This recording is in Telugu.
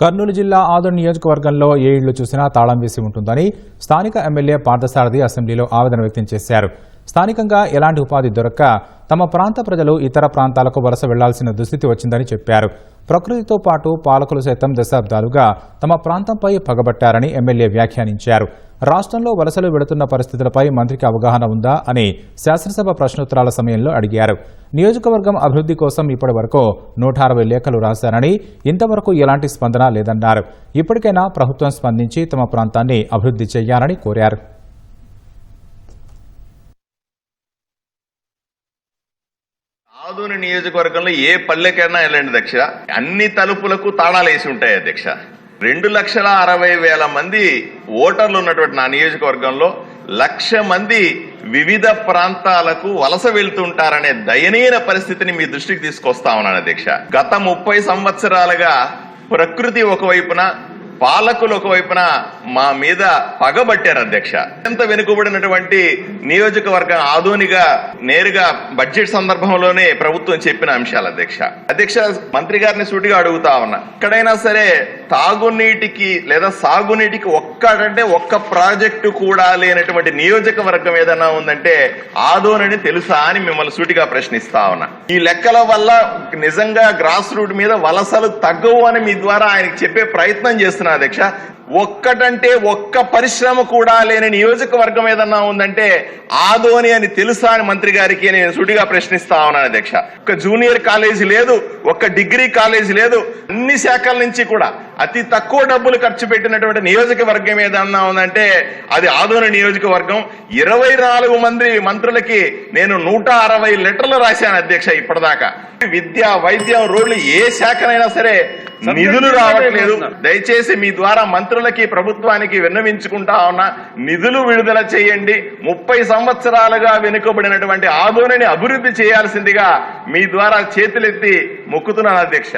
కర్నూలు జిల్లా ఆదోని నియోజకవర్గంలో ఏ ఇళ్ళు చూసినా తాళం వేసి ఉంటుందని స్థానిక ఎమ్మెల్యే పార్థసారథి అసెంబ్లీలో ఆవేదన వ్యక్తం చేశారు. స్థానికంగా ఎలాంటి ఉపాధి దొరక్క తమ ప్రాంత ప్రజలు ఇతర ప్రాంతాలకు వలస వెళ్ళాల్సిన దుస్థితి వచ్చిందని చెప్పారు. ప్రకృతితో పాటు పాలకులు సైతం దశాబ్దాలుగా తమ ప్రాంతంపై పగబట్టారని ఎమ్మెల్యే వ్యాఖ్యానించారు. రాష్ట్రంలో వలసలు వెడుతున్న పరిస్థితులపై మంత్రికి అవగాహన ఉందా అని శాసనసభ ప్రశ్నోత్తరాల సమయంలో అడిగారు. నియోజకవర్గం అభివృద్ధి కోసం ఇప్పటి వరకు నూట అరవై లేఖలు రాశారని ఇంతవరకు ఎలాంటి స్పందన లేదన్నారు. ఇప్పటికైనా ప్రభుత్వం స్పందించి తమ ప్రాంతాన్ని అభివృద్ధి చేయాలని కోరారు. ఆదోని నియోజకవర్గంలో ఏ పల్లెకైనా వెళ్ళండి అధ్యక్ష అన్ని తలుపులకు తాళాలు వేసి ఉంటాయి అధ్యక్ష. రెండు లక్షల అరవై వేల మంది ఓటర్లు ఉన్నటువంటి నా నియోజకవర్గంలో లక్ష మంది వివిధ ప్రాంతాలకు వలస వెళ్తుంటారనే దయనీయ పరిస్థితిని మీ దృష్టికి తీసుకొస్తా ఉన్నాను అధ్యక్ష. గత ముప్పై సంవత్సరాలుగా ప్రకృతి ఒకవైపున పాలకులు ఒకవైపున మా మీద పగబట్టారు అధ్యక్ష. ఎంత వెనుకబడినటువంటి నియోజకవర్గం ఆధునిగా నేరుగా బడ్జెట్ సందర్భంలోనే ప్రభుత్వం చెప్పిన అంశాలు అధ్యక్ష. అధ్యక్ష మంత్రి గారిని సూటిగా అడుగుతా ఉన్నా. ఎక్కడైనా సరే తాగునీటికి లేదా సాగునీటికి ఒక్కటంటే ఒక్క ప్రాజెక్టు కూడా లేనటువంటి నియోజకవర్గం ఏదైనా ఉందంటే ఆదోనని తెలుసా అని మిమ్మల్ని సూటిగా ప్రశ్నిస్తా ఉన్నా. ఈ లెక్కల వల్ల నిజంగా గ్రాస్ రూట్ మీద వలసలు తగ్గవు అని మీ ద్వారా ఆయనకి చెప్పే ప్రయత్నం చేస్తున్నా అధ్యక్ష. ఒక్కటంటే ఒక్క పరిశ్రమ కూడా లేని నియోజకవర్గం ఏదన్నా ఉందంటే ఆదోని అని తెలుసా అని మంత్రి గారికి నేను సుడిగా ప్రశ్నిస్తా ఉన్నాను అధ్యక్ష. ఒక జూనియర్ కాలేజీ లేదు ఒక్క డిగ్రీ కాలేజీ లేదు అన్ని శాఖల నుంచి కూడా అతి తక్కువ డబ్బులు ఖర్చు పెట్టినటువంటి నియోజకవర్గం ఏదన్నా ఉందంటే అది ఆదోని నియోజకవర్గం. ఇరవై నాలుగు మంది మంత్రులకి నేను నూట అరవై లెటర్లు రాశాను అధ్యక్ష ఇప్పటిదాకా. విద్య వైద్యం రోడ్లు ఏ శాఖనైనా సరే నిధులు రావట్లేదు. దయచేసి మీ ద్వారా మంత్రులకి ప్రభుత్వానికి విన్నవించుకుంటా ఉన్నా నిధులు విడుదల చేయండి. ముప్పై సంవత్సరాలుగా వెనుకబడినటువంటి ఆదోనిని అభివృద్ధి చేయాల్సిందిగా మీ ద్వారా చేతులెత్తి మొక్కుతున్నాను అధ్యక్ష.